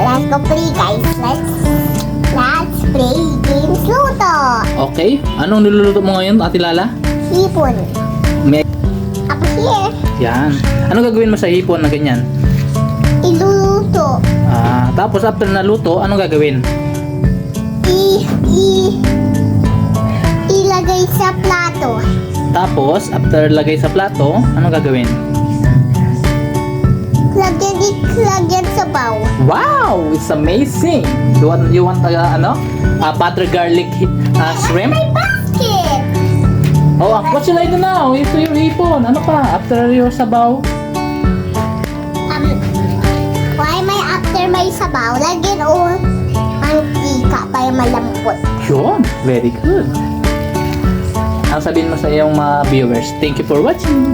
Let's go play, guys. Let's let's play games luto. Okay. Anong niluluto mo ngayon, Ate Lala? Hipon. May... Up here. Yan. Anong gagawin mo sa hipon na ganyan? Iluluto. Ah, tapos after naluto, anong gagawin? I, i, ilagay sa plato. Tapos, after lagay sa plato, anong gagawin? Lagyan, lagyan! It's amazing! You want, you want uh, ano? Uh, butter garlic uh, shrimp? Basket! Oh, uh, what should I do now? Ito yung hipon. Ano pa? After your sabaw? Um, why may after may sabaw? Lagyan o mantika para malambot. Yun. Very good. Ang sabihin mo sa iyong mga viewers, thank you for watching.